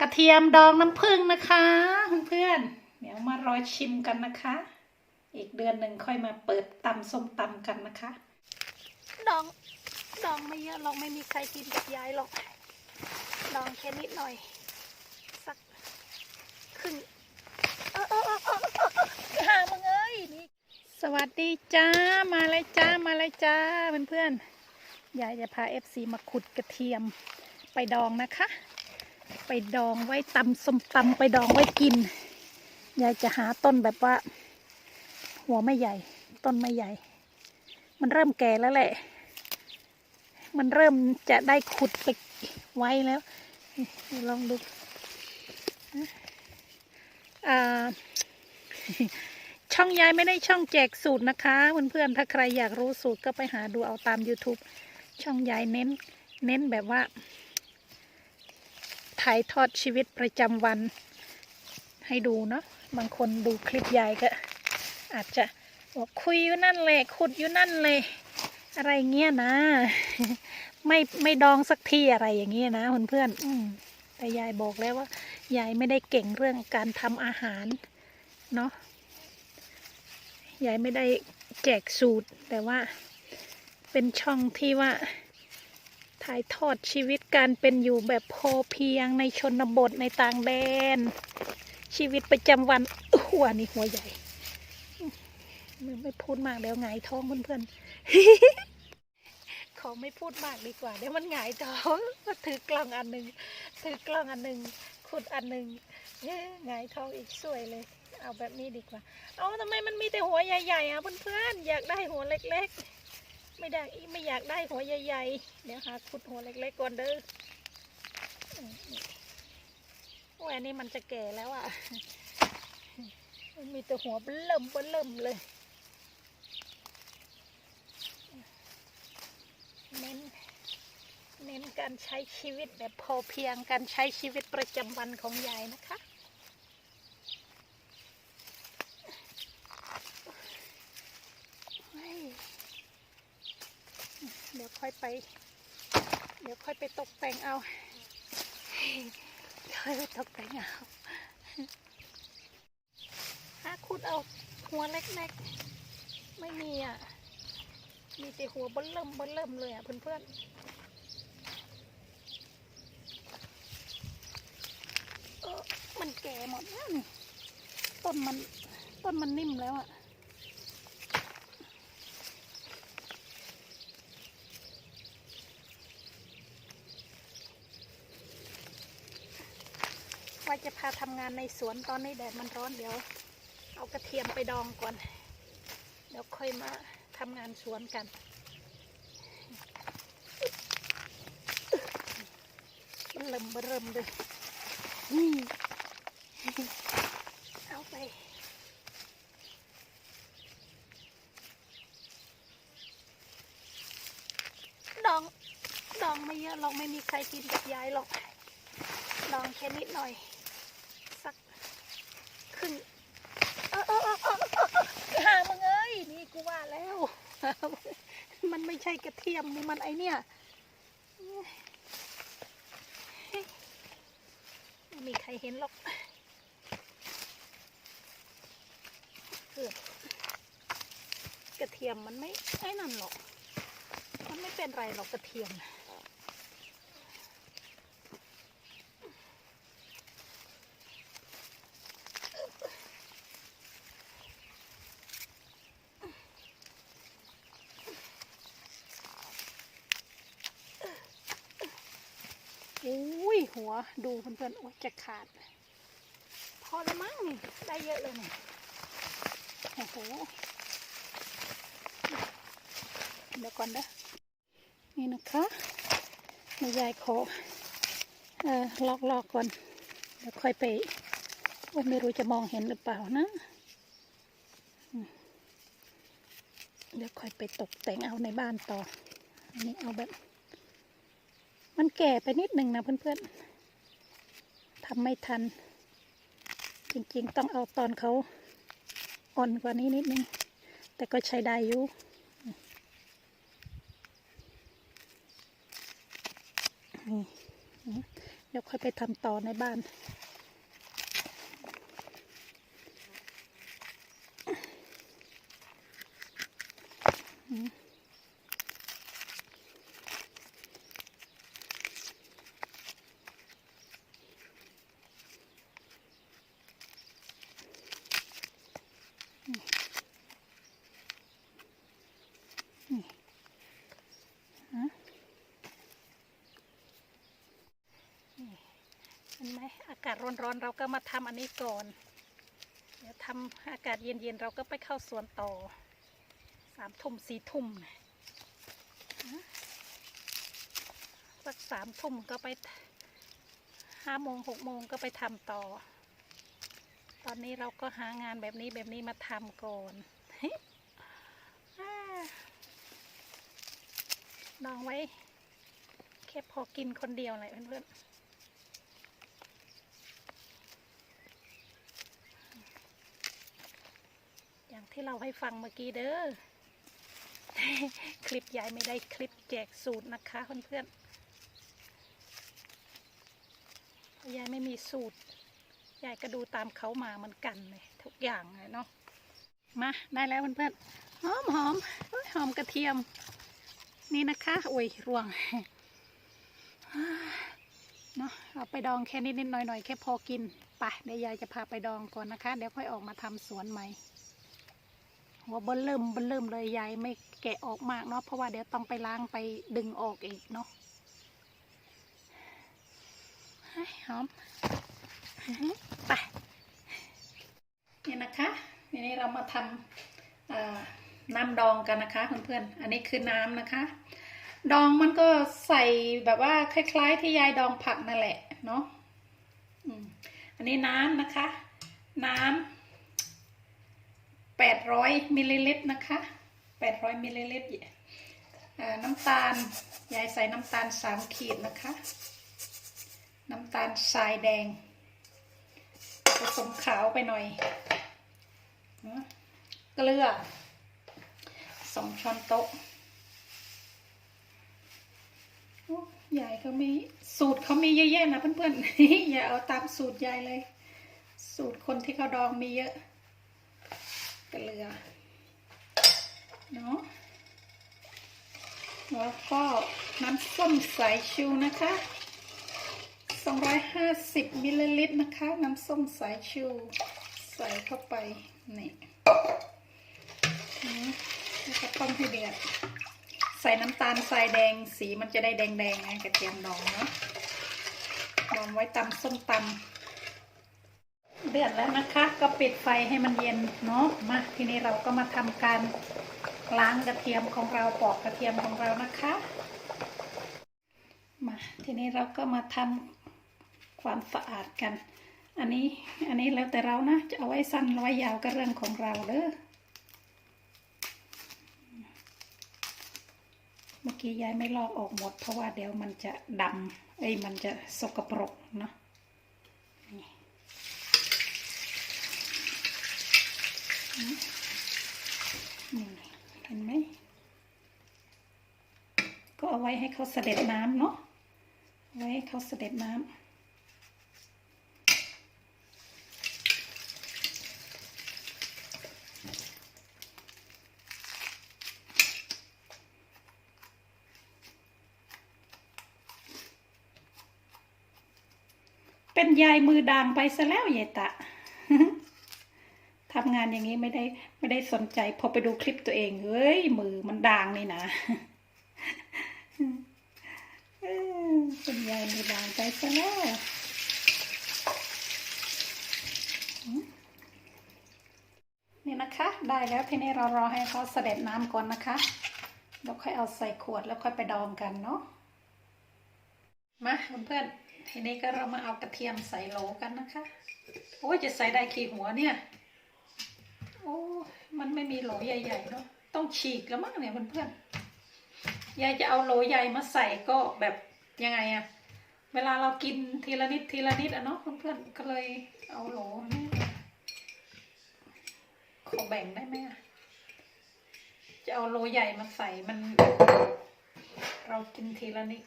กระเทียมดองน้ำผึ้งนะคะเพื่อนๆเดี๋ยวมารอชิมกันนะคะ อีกเดือนหนึ่งค่อยมาเปิดตำส้มตำกันนะคะ ดองดองไม่เยอะหรอกไม่มีใครกินกับยายหรอกดองแค่นิดหน่อย สักครึ่งหามึงเอ้ยนี่สวัสดีจ้ามาเลยจ้ามาเลยจ้าเพื่อนๆยายจะพาเอฟซีมาขุดกระเทียมไปดองนะคะ ไปดองไว้ตำส้มตำไปดองไว้กิน ยายจะหาต้นแบบว่า หัวไม่ใหญ่ ต้นไม่ใหญ่ มันเริ่มแก่แล้วแหละ มันเริ่มจะได้ขุดไปไว้แล้ว ลองดูช่องยายไม่ได้ช่องแจกสูตรนะคะเพื่อนๆถ้าใครอยากรู้สูตรก็ไปหาดูเอาตาม YouTube ช่องยายเน้น เน้นแบบว่า ถ่ายทอดชีวิตประจำวัน ให้ดูเนาะบางคนดูคลิปยายก็ อาจจะบอกคุยอยู่นั่นแหละขุดอยู่นั่นเลยอะไรเงี้ยนะ ไม่ไม่ดองสักทีอะไรอย่างเงี้ยนะเพื่อนๆอืมแต่ยายบอกแล้วว่ายายไม่ได้เก่งเรื่องการทำอาหารเนาะยายไม่ได้แจกสูตรแต่ว่าเป็นช่องที่ว่า ถ่ายทอดชีวิตการเป็นอยู่แบบพอเพียงในชนบทในต่างแดน ชีวิตประจำวันหัวนี่หัวใหญ่ไม่ไม่พูดมากเดี๋ยวหงท้องเพื่อนๆขอไม่พูดมากดีกว่าเดี๋ยวมันหงายท้องถือกล้องอันหนึ่งถือกล้องอันหนึ่งขุดอันหนึ่งเอ๊ะหงายท้องอีกสวยเลย เอาแบบนี้ดีกว่า เอาทำไมมันมีแต่หัวใหญ่ๆอะเพื่อนๆอยากได้หัวเล็กๆ ไม่ได้ไม่อยากได้หัวใหญ่ๆ เดี๋ยวหาขุดหัวเล็กๆก่อนเด้ออืมนี่โอ้ยอันนี้มันจะแก่แล้วอะ มีแต่หัวเบิ่มเบิ่มเลย เน้น เน้นการใช้ชีวิตแบบพอเพียงการใช้ชีวิตประจำวันของยายนะคะ เฮ้ยเดี๋ยวค่อย ไป เดี๋ยวค่อยไปตกแต่งเอาค่อยไปตกแต่งเอาหาขุดเอาหัวเล็กๆ ไม่มีอะ มีแต่หัวเบิ้ลเริ่มเบิ้ลเริ่มเลยอะเพื่อนๆเออมันแก่หมดแล้วนี่ต้นมันต้นมันนิ่มแล้วอะ ว่าจะพาทำงานในสวนตอนนี้แดดมันร้อนเดี๋ยว เอากระเทียมไปดองก่อน เดี๋ยวค่อยมาทำงานสวนกันมันเริ่มเริ่มเลยนี่เอาไปดองดองไม่เยอะหรอกไม่มีใครกินกับยายหรอก ลองแค่นิดหน่อย สักครึ่งเออเออเออเออเออเออหามึงเอ้ย นี่กูว่าแล้ว มันไม่ใช่กระเทียมนี่มันไอเนี่ย ไม่มีใครเห็นหรอกเกือบกระเทียมมันไม่ไอ้นั่นหรอก มันไม่เป็นไรหรอกกระเทียมนะ หัวดูเพื่อนๆโอ้ยจะขาด พอแล้วมั้งนี่ได้เยอะเลยนี่โอ้โหเดี๋ยวก่อนนะนี่นะคะแม่ยายขอเออลอกลอกก่อนเดี๋ยวค่อยไปว่าไม่รู้จะมองเห็นหรือเปล่านะ เดี๋ยวค่อยไปตกแต่งเอาในบ้านต่อ อันนี้เอาแบบ มันแก่ไปนิดหนึ่งนะเพื่อนๆ ทำไม่ทัน จริงๆ ต้องเอาตอนเขาอ่อนกว่านี้นิดนึง แต่ก็ใช้ได้อยู่นี่เดี๋ยวค่อยไปทำต่อในบ้านเากาศร้อนๆเราก็มาทำอันนี้ก่อน เดี๋ยวทำอากาศเย็นๆเราก็ไปเข้าสวนต่อสามทุ่มสี่ทุ่มสักสามทุ่มก็ไปห้าโมงหกโมงก็ไปทำต่อ ตอนนี้เราก็หางานแบบนี้แบบนี้มาทำก่อนอ่าดองไว้แค่พอกินคนเดียวเลยเพื่อนๆ อย่าง ที่เราให้ฟังเมื่อกี้เด้อ คลิปยายไม่ได้คลิปแจกสูตรนะคะเพื่อนๆ ยายไม่มีสูตร ยายก็ดูตามเขามาเหมือนกันเลยทุกอย่างเลยเนาะ มาได้แล้วเพื่อนๆ หอมหอมหอมกระเทียม นี่นะคะโอ้ยร่วงเนาะเอาไปดองแค่นิดนิดๆหน่อยหน่อยๆแค่พอกินไปเดี๋ยวยายจะพาไปดองก่อนนะคะ เดี๋ยวค่อยออกมาทำสวนใหม่ หัวเบิ้ลเริ่มเบิ้ลเริ่มเลยยายไม่แกะออกมากเนาะเพราะว่าเดี๋ยวต้องไปล้างไปดึงออกอีกเนาะหอมไปนี่นะคะทีนี้เรามาทำน้ำดองกันนะคะเพื่อนๆอันนี้คือน้ำนะคะ ดองมันก็ใส่แบบว่าคล้ายๆ ที่ยายดองผักนั่นแหละเนาะอันนี้น้ำนะคะ น้ำ แปดร้อยมิลลิลิตรนะคะแปดร้อยมิลลิลิตรน้ำตาลยายใส่น้ำตาลสามขีดนะคะ น้ำตาลทรายแดงผสมขาวไปหน่อยนะเกลือสองช้อนโต๊ะโอ้ยายเขามีสูตรเขามีเยอะแยะนะเพื่อนๆอย่าเอาตามสูตรยายเลย สูตรคนที่เขาดองมีเยอะ เกลือเนาะแล้วก็น้ำส้มสายชูนะคะ 250มิลลิลิตรนะคะ น้ำส้มสายชู ใส่เข้าไป นี่นะแล้วก็ต้มให้เดือดใส่น้ำตาลทรายแดงสีมันจะได้แดงๆไงกระเทียมดองเนาะดองไว้ตำส้มตำ เดือดแล้วนะคะ ก็ปิดไฟให้มันเย็นเนาะมาทีนี้เราก็มาทำการล้างกระเทียมของเราปอกกระเทียมของเรานะคะมาทีนี้เราก็มาทำความสะอาดกัน อันนี้อันนี้แล้วแต่เรานะ จะเอาไว้สั้นหรือไว้ยาวก็เรื่องของเราเด้อเมื่อกี้ยายไม่ลอกออกหมด เพราะว่าเดี๋ยวมันจะดำเอ้ยมันจะสกปรกเนาะ นี่เห็นไหม ก็เอาไว้ให้เขาเสด็จน้ำเนาะ ไว้ให้เขาเสด็จน้ำเป็นยายมือด่างไปซะแล้วยายตะ ทำงานอย่างนี้ไม่ได้ไม่ได้สนใจพอไปดูคลิปตัวเองเฮ้ยมือมันด่างนี่นะเออเป็นยายมือด่างไปซะแล้วนี่นะคะ ได้แล้วทีนี้เรารอให้เขาเสด็จน้ำก่อนนะคะแล้วค่อยเอาใส่ขวดแล้วค่อยไปดองกันเนาะมาเพื่อนทีนี้ก็เรามาเอากระเทียมใส่โหลกันนะคะ โอ้ยจะใส่ได้กี่หัวเนี่ย โอ้มันไม่มีโหลใหญ่ๆเนาะต้องฉีกแล้วมั้งเนี่ยเพื่อนๆยายจะเอาโหลใหญ่มาใส่ก็แบบยังไงอะเวลาเรากินทีละนิดทีละนิดอะเนาะเพื่อนๆก็เลยเอาโหลนี่ขอแบ่งได้ไหมอะจะเอาโหลใหญ่มาใส่มัน เรากินทีละนิด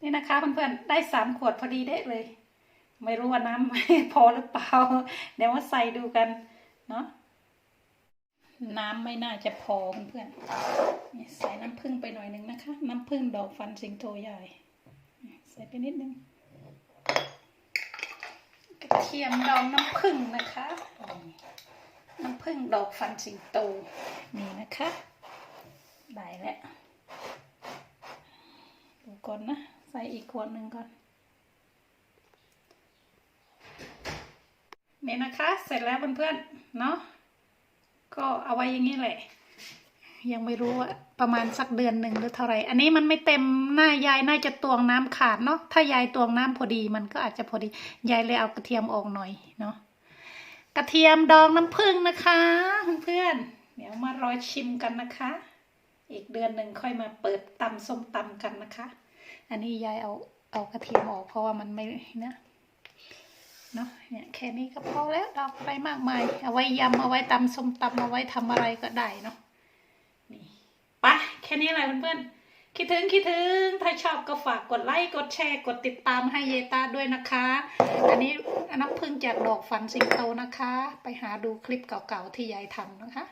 นี่นะคะเพื่อนๆ ได้สามขวดพอดีเด้เลย ไม่รู้ว่าน้ำพอหรือเปล่า เดี๋ยวมาใส่ดูกันเนาะ น้ำไม่น่าจะพอเพื่อนๆใส่น้ำผึ้งไปหน่อยนึงนะคะ น้ำผึ้งดอกฟันสิงโตใหญ่ ใส่ไปนิดนึงกระเทียมดองน้ำผึ้งนะคะ น้ำผึ้งดอกฟันสิงโตนี่นะคะได้แล้ว ก่อนนะ ใส่อีกขวดหนึ่งก่อน เนี่ยนะคะ เสร็จแล้วเพื่อนๆ เนาะ ก็เอาไว้อย่างนี้แหละ ยังไม่รู้ว่าประมาณสักเดือนหนึ่งหรือเท่าไหร่ อันนี้มันไม่เต็มหน้ายายน่าจะตวงน้ำขาดเนาะ ถ้ายายตวงน้ำพอดีมันก็อาจจะพอดี ยายเลยเอากระเทียมออกหน่อยเนาะ กระเทียมดองน้ำผึ้งนะคะ เพื่อนๆ เดี๋ยวมารอชิมกันนะคะ อีกเดือนหนึ่งค่อยมาเปิดตำส้มตำกันนะคะ อันนี้ยายเอาเอากระเทียมออกเพราะว่ามันไม่นะเนาะเนี่ยแค่นี้ก็พอแล้วดอกอะไรมากมาย เอาไว้ยำเอาไว้ตำส้มตำเอาไว้ทำอะไรก็ได้เนาะนี่ไปแค่นี้แหละเพื่อนๆคิดถึงคิดถึงถ้าชอบก็ฝากกดไลค์กดแชร์กดติดตามให้เยตาด้วยนะคะ อันนี้น้ำพึ่งจากดอกฝันสิงโตนะคะ ไปหาดูคลิปเก่าๆที่ยายทำนะคะ